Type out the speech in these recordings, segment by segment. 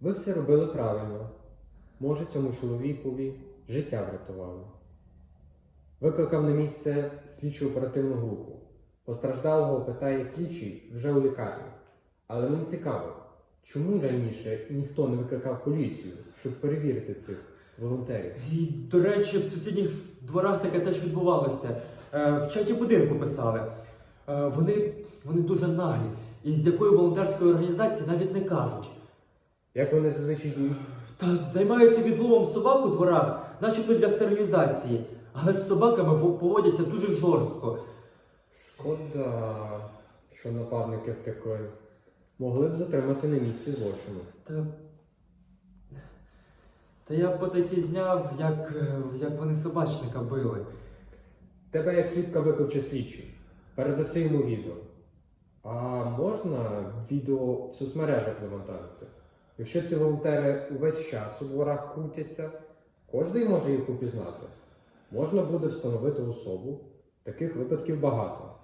Ви все робили правильно. Може, цьому чоловікові життя врятували. Викликав на місце слідчу оперативну групу. Постраждалого питає слідчий вже у лікарні. Але мені цікаво, чому раніше ніхто не викликав поліцію, щоб перевірити цих волонтерів? І, до речі, в сусідніх дворах таке теж відбувалося. Е, в чаті будинку писали. Е, вони, вони дуже наглі. І з якої волонтерської організації навіть не кажуть. Як вони зазвичай діють? Та займаються відловом собак у дворах, начебто для стерилізації. Але з собаками поводяться дуже жорстко. Шкода, що нападники втекли. Могли б затримати на місці злочину. Та, та я б таки зняв, як, як вони собачника били. Тебе як свідка викличе слідчий. Передаси йому відео. А можна відео в соцмережах завантажити? Якщо ці волонтери увесь час у дворах крутяться, кожен може їх упізнати. Можна буде встановити особу. Таких випадків багато.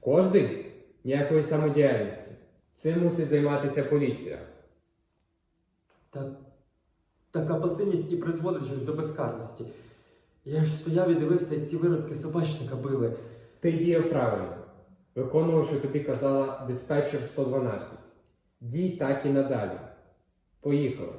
Кожний ніякої самодіяльності. Цим мусить займатися поліція. Та, така пасивність і призводить же ж до безкарності. Я ж стояв і дивився, як ці виродки собачника били. Ти діяв правильно. Виконував, що тобі казала диспетчер 112. Дій так і надалі. Поїхали.